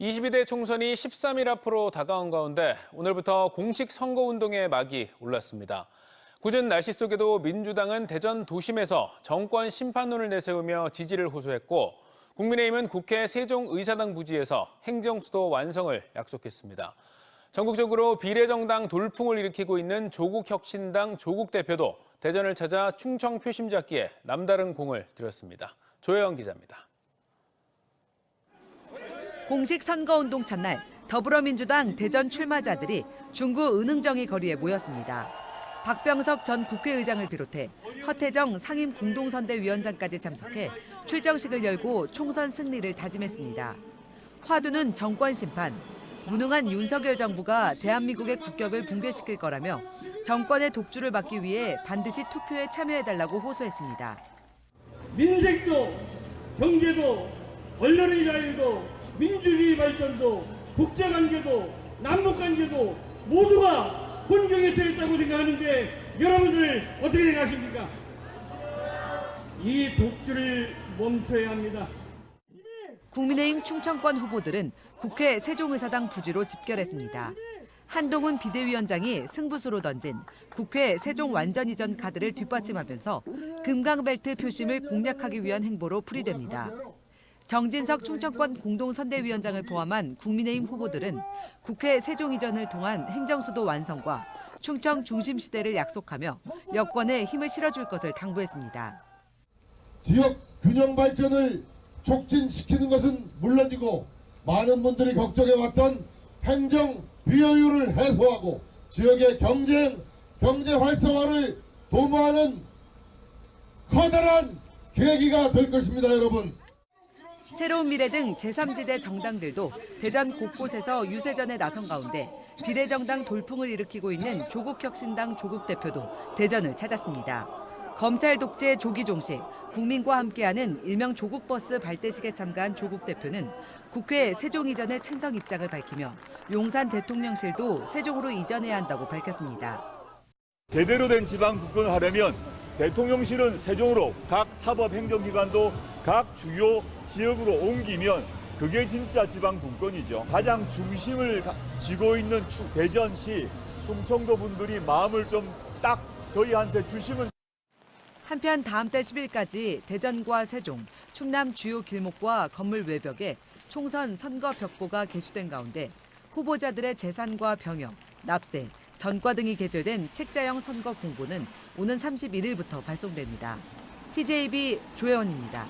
22대 총선이 13일 앞으로 다가온 가운데 오늘부터 공식 선거운동의 막이 올랐습니다. 궂은 날씨 속에도 민주당은 대전 도심에서 정권 심판론을 내세우며 지지를 호소했고 국민의힘은 국회 세종의사당 부지에서 행정수도 완성을 약속했습니다. 전국적으로 비례정당 돌풍을 일으키고 있는 조국혁신당 조국 대표도 대전을 찾아 충청 표심 잡기에 남다른 공을 들였습니다. 조혜영 기자입니다. 공식 선거운동 첫날 더불어민주당 대전 출마자들이 중구 은흥정이 거리에 모였습니다. 박병석 전 국회의장을 비롯해 허태정 상임 공동선대위원장까지 참석해 출정식을 열고 총선 승리를 다짐했습니다. 화두는 정권 심판, 무능한 윤석열 정부가 대한민국의 국격을 붕괴시킬 거라며 정권의 독주를 막기 위해 반드시 투표에 참여해달라고 호소했습니다. 민생도 경제도 언론의 자유도 민주주의 발전도 국제관계도 남북관계도 모두가 혼경에 처했다고 생각하는데 여러분들 어떻게 생각하십니까? 이 독주를 멈춰야 합니다. 국민의힘 충청권 후보들은 국회 세종의사당 부지로 집결했습니다. 한동훈 비대위원장이 승부수로 던진 국회 세종 완전 이전 카드를 뒷받침하면서 금강벨트 표심을 공략하기 위한 행보로 풀이됩니다. 정진석 충청권 공동선대위원장을 포함한 국민의힘 후보들은 국회 세종 이전을 통한 행정수도 완성과 충청 중심 시대를 약속하며 여권에 힘을 실어줄 것을 당부했습니다. 지역 균형 발전을 촉진시키는 것은 물론이고 많은 분들이 걱정해왔던 행정 비효율을 해소하고 지역의 경쟁, 경제 활성화를 도모하는 커다란 계기가 될 것입니다, 여러분. 새로운 미래 등 제3지대 정당들도 대전 곳곳에서 유세전에 나선 가운데 비례정당 돌풍을 일으키고 있는 조국혁신당 조국 대표도 대전을 찾았습니다. 검찰 독재 조기 종식, 국민과 함께하는 일명 조국 버스 발대식에 참가한 조국 대표는 국회 세종 이전에 찬성 입장을 밝히며 용산 대통령실도 세종으로 이전해야 한다고 밝혔습니다. 제대로 된 지방 국권을 하려면 대통령실은 세종으로 각 사법 행정기관도 각 주요 지역으로 옮기면 그게 진짜 지방 분권이죠. 가장 중심을 가- 쥐고 있는 충- 대전시 충청도 분들이 마음을 좀 딱 저희한테 주시면 한편 다음 달 10일까지 대전과 세종, 충남 주요 길목과 건물 외벽에 총선 선거 벽보가 게시된 가운데 후보자들의 재산과 병역, 납세, 전과 등이 게재된 책자형 선거 공보는 오는 31일부터 발송됩니다. TJB 조혜원입니다.